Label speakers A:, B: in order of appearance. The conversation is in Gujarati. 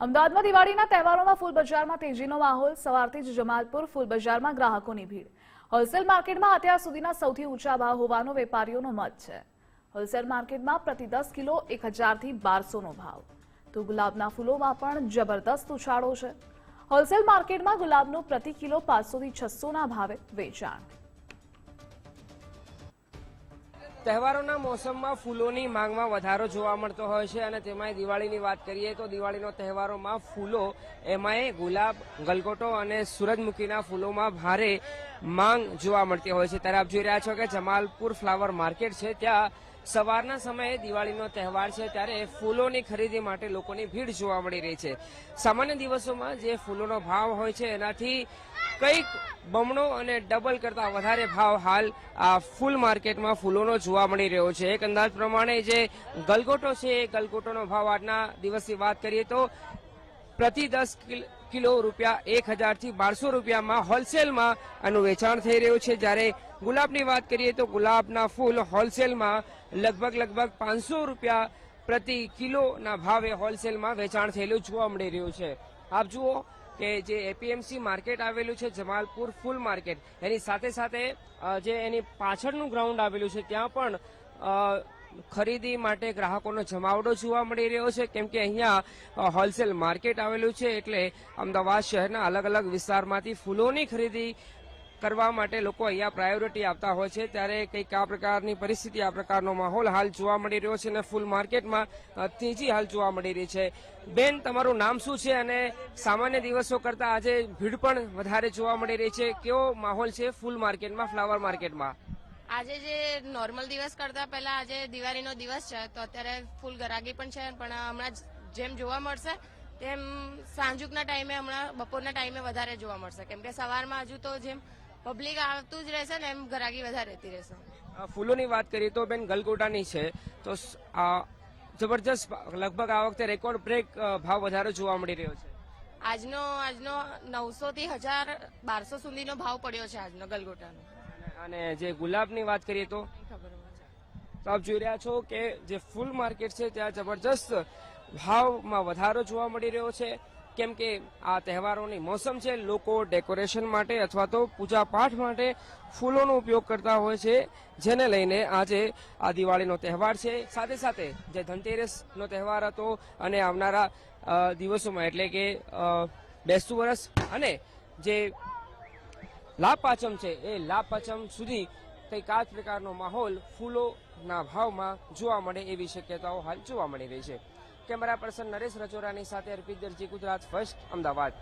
A: અમદાવાદમાં દિવાળીના તહેવારોમાં ફૂલ બજારમાં તેજીનો માહોલ, સવારથી જ જમાલપુર ફૂલ બજારમાં ગ્રાહકોની ભીડ. હોલસેલ માર્કેટમાં અત્યાર સુધીના સૌથી ઊંચા ભાવ હોવાનો વેપારીઓનો મત છે. હોલસેલ માર્કેટમાં પ્રતિ દસ કિલો એક હજારથી બારસોનો ભાવ. તો ગુલાબના ફૂલોમાં પણ જબરદસ્ત ઉછાળો છે. હોલસેલ માર્કેટમાં ગુલાબનું પ્રતિ કિલો પાંચસોથી છસોના ભાવે વેચાણ.
B: તહેવારોના મોસમમાં ફૂલોની માંગમાં વધારો જોવા મળતો હોય છે અને તેમાંય દિવાળીની વાત કરીએ તો દિવાળીનો તહેવારોમાં ફૂલો, એમાંય ગુલાબ, ગલગોટો અને સૂરજમુખીના ફૂલોમાં ભારે માંગ જોવા મળતી હોય છે. ત્યારે આપ જોઈ રહ્યા છો કે જમાલપુર ફ્લાવર માર્કેટ છે. ત્યાં સવારના સમયે દિવાળીનો તહેવાર છે ત્યારે ફૂલોની ખરીદી માટે લોકોની ભીડ જોવા મળી રહી છે. સામાન્ય દિવસોમાં જે ફૂલોનો ભાવ હોય છે, એનાથી કંઈક બમણો અને ડબલ કરતા વધારે ભાવ હાલ આ ફૂલ માર્કેટમાં ફૂલોનો જોવા મળી રહ્યો છે. એક અંદાજ પ્રમાણે જે ગલગોટો છે, એ ગલગોટોનો ભાવ આજના દિવસની વાત કરીએ તો પ્રતિ દસ કિલ- રૂપિયા એક હજારથી બારસો રૂપિયામાં હોલસેલમાં આનું વેચાણ થઈ રહ્યું છે. જ્યારે ગુલાબની વાત કરીએ તો ગુલાબના ફૂલ હોલસેલમાં લગભગ લગભગ પાંચસો રૂપિયા પ્રતિ કિલોના ભાવે હોલસેલમાં વેચાણ થયેલું જોવા મળી રહ્યું છે. આપ જુઓ કે જે એપીએમસી માર્કેટ આવેલું છે, જમાલપુર ફૂલ માર્કેટ, એની સાથે સાથે જે એની પાછળનું ગ્રાઉન્ડ આવેલું છે, ત્યાં પણ ખરીદી માટે ગ્રાહકોનો જમાવડો જોવા મળી રહ્યો છે. કેમ કે અહીંયા હોલસેલ માર્કેટ આવેલું છે એટલે અમદાવાદ શહેરના અલગ અલગ વિસ્તારમાંથી ફૂલોની ખરીદી કરવા માટે લોકો અહીંયા પ્રાયોરિટી આપતા હોય છે. ત્યારે કંઈક આ પ્રકારની પરિસ્થિતિ, આ પ્રકારનો માહોલ હાલ જોવા મળી રહ્યો છે અને ફૂલ માર્કેટમાં તેજી હાલ જોવા મળી રહી છે. બેન, તમારું નામ શું છે અને સામાન્ય દિવસો કરતા આજે ભીડ પણ વધારે જોવા મળી રહી છે. કેવો માહોલ છે ફૂલ માર્કેટમાં ફ્લાવર માર્કેટમાં
C: આજે જે નોર્મલ દિવસ કરતા પહેલા આજે દિવાળીનો દિવસ છે, તો અત્યારે ફૂલ ગરાગી પણ છે, પણ હમણાં જેમ જોવા મળશે, તેમ સાંજુકના ટાઈમે, હમણાં બપોરના ટાઈમે વધારે જોવા મળશે. કેમ કે સવારમાં હજુ તો જેમ પબ્લિક આવતું જ રહેશે ને એમ ગરાગી વધારે રહેતી રહેશે.
B: ફૂલોની વાત કરીએ તો બેન ગલગોટાની છે. તો જબરજસ્ત લગભગ આ વખતે રેકોર્ડ બ્રેક ભાવ વધારે જોવા મળી રહ્યો છે.
C: આજનો આજનો નવસો થી હજાર બારસો સુધીનો ભાવ પડ્યો છે આજનો ગલગોટાનો.
B: અને- અને જે ગુલાબની વાત કરીએ તો? તો આપ જોઈ રહ્યા છો કે જે ફૂલ માર્કેટ છે ત્યાં જબરજસ્ત ભાવમાં વધારો જોવા મળી રહ્યો છે. કેમ કે આ તહેવારોની મોસમ છે, લોકો ડેકોરેશન માટે અથવા તો પૂજા પાઠ માટે ફૂલોનો ઉપયોગ કરતા હોય છે, જેને લઈને આજે આ દિવાળીનો તહેવાર છે. સાથે સાથે જે ધનતેરસનો તહેવાર હતો અને આવનારા દિવસોમાં એટલે કે બેસતું વરસ અને જે લાભ પાંચમ છે, એ લાભ પાંચમ સુધી કંઈક આ જ પ્રકારનો માહોલ ફૂલોના ભાવમાં જોવા મળે એવી શક્યતાઓ હાલ જોવા મળી રહી છે. કેમેરા પર્સન નરેશ રચોરાની સાથે અર્પિત દરજી ગુજરાત ફર્સ્ટ અમદાવાદ.